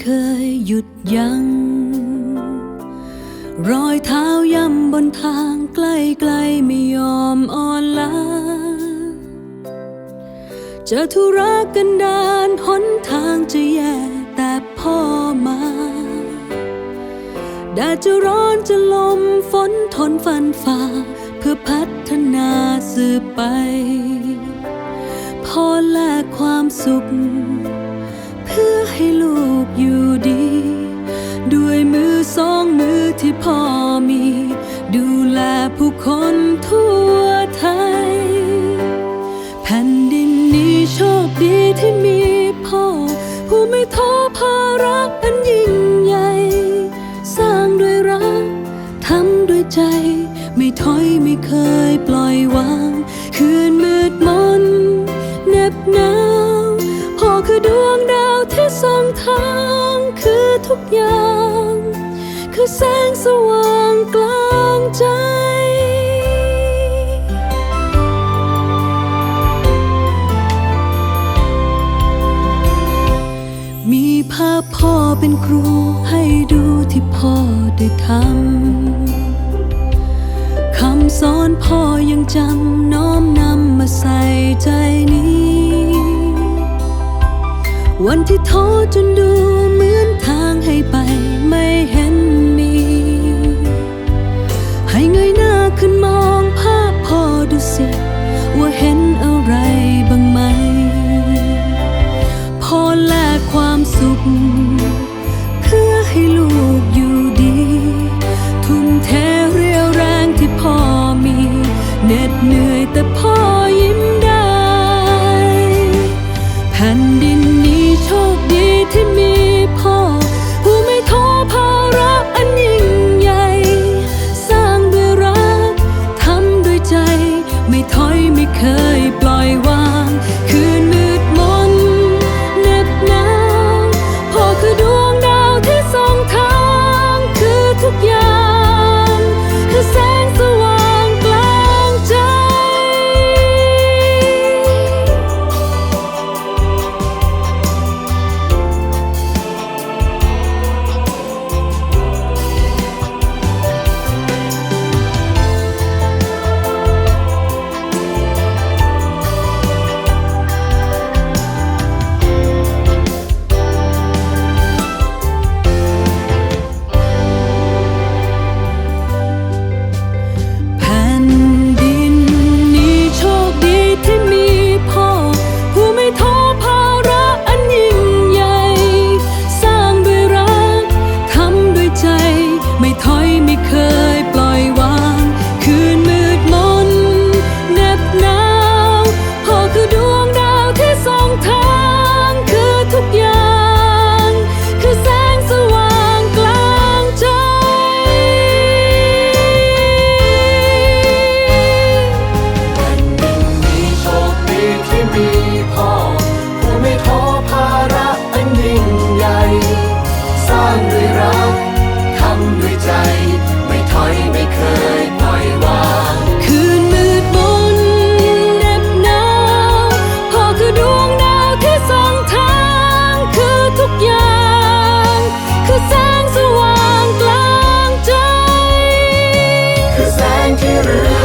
เคยหยุดยัง้งรอยเท้าย่ำบนทางใกล้ๆไม่ยอมอ่อนล้าจะธุระกันดานหนทางจะแย่แต่พ่อมาแดดจะร้อนจะลมฝนทนฟันฝ่า เพื่อพัฒนาสืบไปพ่อแลกความสุข พื่อให้ลูกอยู่ดี ด้วยมือสองมือที่พ่อมี ดูแลผู้คนทั่วไทย แผ่นดินนี้โชคดีที่มีพ่อ ผู้ไม่ท้อภาระอันยิ่งใหญ่ สร้างด้วยรักทำด้วยใจ ไม่ถอยไม่เคยปล่อยวาง คืนมืดมนเหน็บหนาว สองทางคือทุกอย่าง คือแสงสว่างกลางใจมีภาพพ่อเป็นครูให้ดูที่พ่อได้ทำ คำสอนพ่อยังจำน้อมนำมาใส่ใจนี้ วันที่ท้อจนดูเหมือนทางให้ไปไม่เห็น เคยปล่อยวาง อ ว่